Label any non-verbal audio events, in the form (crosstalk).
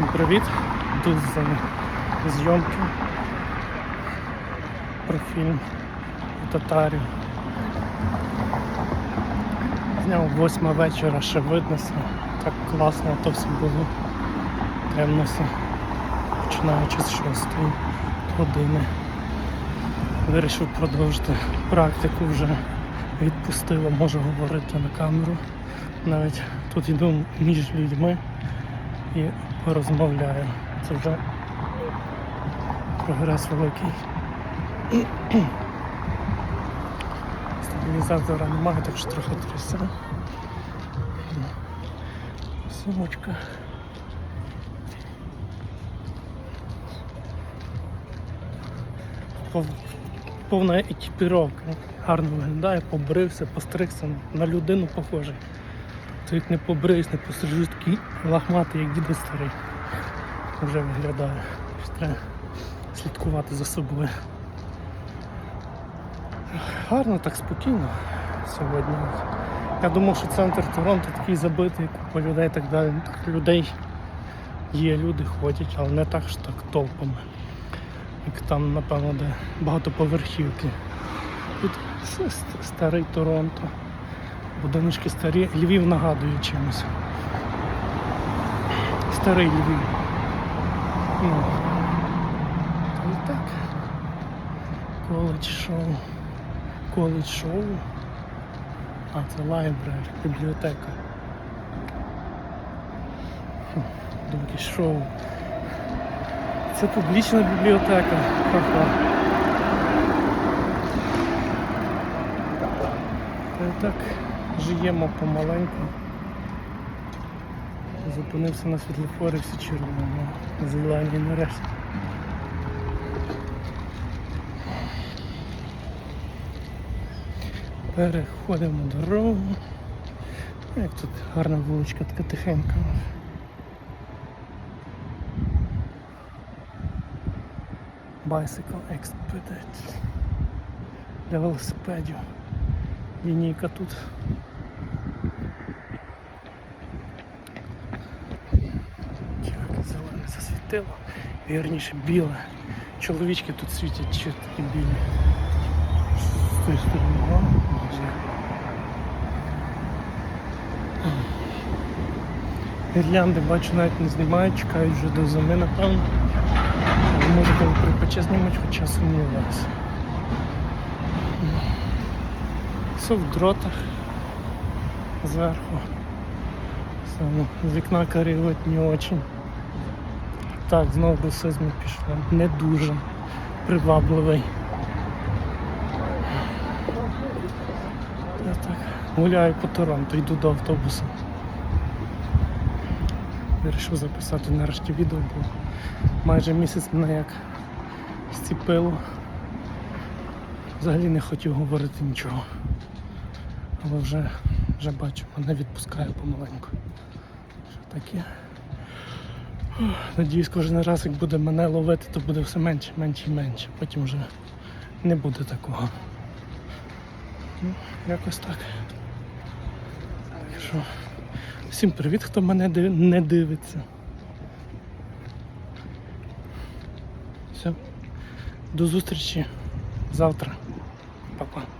Всім привіт! Йду з зйомки про фільм Татарів. Зняв восьма вечора, ще видно все. Так класно, то все було. Темно все. Починаючи з шостої години. Вирішив продовжити практику вже відпустило, можу говорити на камеру. Навіть тут йду між людьми і порозмовляю. Це вже прогрес великий. (clears throat) Стабілізатора немає, так що трохи трясе. Сумочка. Повна екіпіровка. Гарно виглядає, побрився, постригся, на людину похожий. То як не побриюсь, не пострижусь, такий лахматий, як дідо старий. Вже виглядає. Треба слідкувати за собою. Гарно, так спокійно сьогодні. Я думав, що центр Торонто такий забитий, купа людей і так далі. Так людей є, люди ходять, але не так що так толпами. Як там, напевно, де багатоповерхівки. Тут старий Торонто. Будиночки старі. Львів нагадує чимось. Старий Львів. Ну, й так. Коледж шоу. Коледж шоу. А, це лайбрері, бібліотека. Думки шоу. Це публічна бібліотека. Ха-ха. Так живемо помаленьку. Зупинився на світлофорі все червоно. Зелені нарешті. Переходимо дорогу. Як тут гарна вуличка, така тихенька. Bicycle Expedite. Для велосипедів. Лінійка тут. Як засвітило. Вірніше біле. Чоловічки тут світять чи такі білі. З тої сторони. Гірлянди бачу навіть не знімають, чекають вже до зими, напевно. Може коли припече знімуть, хоча сумніваюся. Все в дротах зверху. Саме з вікна каріот не очень. Так, знову русизм пішло. Не дуже привабливий. Я так гуляю по Торонто, йду до автобуса. Вирішив записати нарешті відео, бо майже місяць мене як зціпило. Взагалі не хотів говорити нічого. Але вже, вже бачу, мене відпускає помаленьку. Що таке? Надіюсь, кожен раз, як буде мене ловити, то буде все менше, менше і менше. Потім вже не буде такого. Ну, якось так. Так що, всім привіт, хто мене не дивиться. Все. До зустрічі завтра. Па-па.